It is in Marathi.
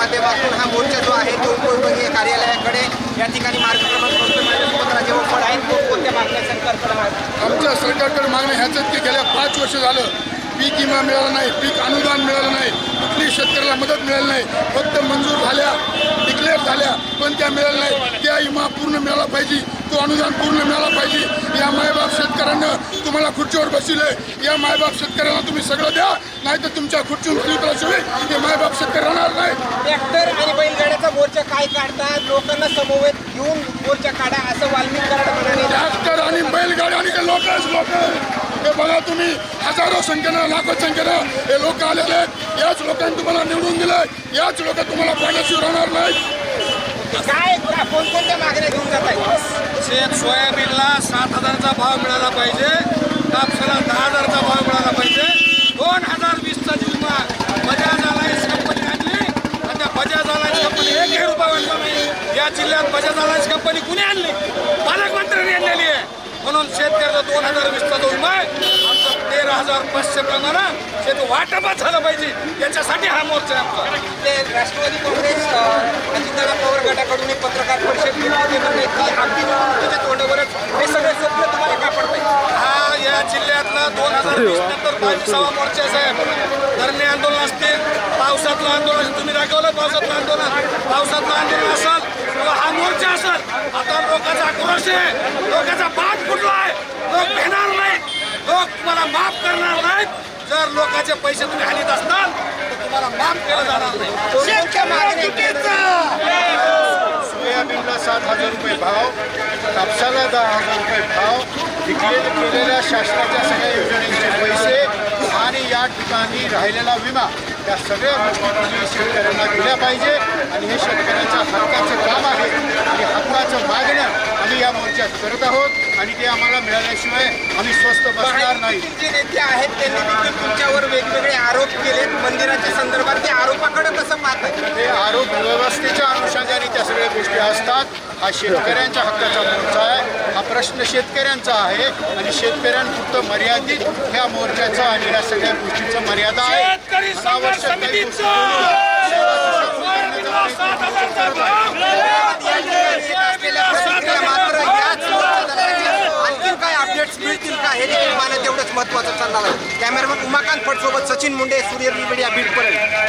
माध्यमातून हा मोर्चा जो आहे तो उपविभागीय कार्यालयाकडे या ठिकाणी मार्ग. आमच्या सरकारकडे मागण्या ह्याच की गेल्या पाच वर्ष झालं पीक विमा मिळाला नाही पीक अनुदान मिळालं नाही कुठली शेतकऱ्याला मदत मिळाली नाही फक्त मंजूर झाल्या डिक्लेअर झाल्या पण त्या मिळाल्या नाही. त्या विमा पूर्ण मिळाला पाहिजे तो अनुदान पूर्ण मिळाला पाहिजे. या मायबाप शेतकऱ्यांना तुम्हाला खुर्चीवर बसिले या मायबाप शेतकऱ्यांना तुम्ही सगळं द्या नाही तर तुमच्या स्लीप शिवाय ते मायबाप शेतकरी राहणार नाही. ट्रॅक्टर आणि बैलगाड्याचा मोर्चा काय काढतात? लोकांना समवेत घेऊन मोर्चा काढा असं वाल्मिक कराड म्हणाले. ट्रॅक्टर आणि बैलगाडी आणि ते लोकच लोक. हे बघा तुम्ही हजारो संख्येनं लाखो संख्येनं हे लोक आलेले आहेत. याच लोकांनी तुम्हाला निवडून दिलंय. याच लोक तुम्हाला पाण्याशिवाय राहणार नाही काय कोणकोणत्या मागण्या घेऊन जात आहे शेत सोयाबीनला सात हजारचा भाव मिळाला पाहिजे कापसाला दहा हजारचा भाव मिळाला पाहिजे दोन हजार वीसचा विमा बजाज अलायन्स कंपनी आणली आणि त्या बजाज अलायन्स कंपनी एकही रुपया वाटला नाही या अलायन्स कंपनी कुणी आणली? पालकमंत्र्यांनी आणलेली आहे. म्हणून शेतकऱ्याचा दोन हजार वीसचा जो विमा आहे आमचा तेरा हजार पाचशे प्रमाणे शेत वाटपच झालं पाहिजे. याच्यासाठी हा मोर्चा आहे आमचा. ते राष्ट्रवादी काँग्रेस अजितदादा पवार गटाकडून एक पत्रकार परिषद घेतली. की अगदी तुमच्या तोंडावरच हे सगळे स्वप्न तुम्हाला कापडताय हा या जिल्ह्यातला दोन हजार वीस नंतर बावीसावा मोर्चा साहेब. धरणे आंदोलन असतील पावसातलं आंदोलन. तुम्ही दाखवलं पावसातलं आंदोलन. पावसातलं आंदोलन असेल किंवा हा मोर्चा असेल आता लोकांचा आक्रोश आहे. लोकांचा पाठ फुटला आहे? लोक घेणार नाहीत. लोक तुम्हाला माफ करणार नाहीत. जर लोकांचे पैसे तुम्ही हानीत असताल तर तुम्हाला माफ केलं जाणार नाही. सोयाबीनला सात हजार रुपये भाव कापसाला दहा हजार रुपये भाव डिक्लेअर केलेल्या शासनाच्या सगळ्या योजनेचे पैसे आणि या ठिकाणी राहिलेला विमा या सगळ्या गोष्टी तुम्ही शेतकऱ्यांना दिल्या पाहिजे आणि हे शेतकऱ्यांच्या हक्काचं हक्काचं मागणं आम्ही या मोर्चात करत आहोत आणि ते आम्हाला मिळाल्याशिवाय आम्ही स्वस्त बसणार नाही. जे नेते आहेत त्यांनी देखील तुमच्यावर वेगवेगळे आरोप केलेत मंदिराच्या संदर्भात त्या आरोपाकडे कसं पाहतात ते आरोग्य व्यवस्थेच्या अनुषंगाने त्या सगळ्या गोष्टी असतात. हा शेतकऱ्यांच्या हक्काचा मोर्चा आहे. हा प्रश्न शेतकऱ्यांचा आहे आणि शेतकऱ्यांपुरतं मर्यादित ह्या मोर्चाचं आणि ह्या सगळ्या गोष्टीचं मर्यादा आहे शेतकरी संघर्ष अनावश्यक काही गोष्टी समितीचं सोयाबीनला सात हजारचा भाव मात्र याच मोर्चादरम्यान आणखीन काय अपडेट्स मिळतील का हे देखील पाहणं तेवढंच महत्त्वाचं चालणार आहे. कॅमेरामन उमाकांत फट सोबत सचिन मुंडे सूर्य मीडिया बीडपर्यंत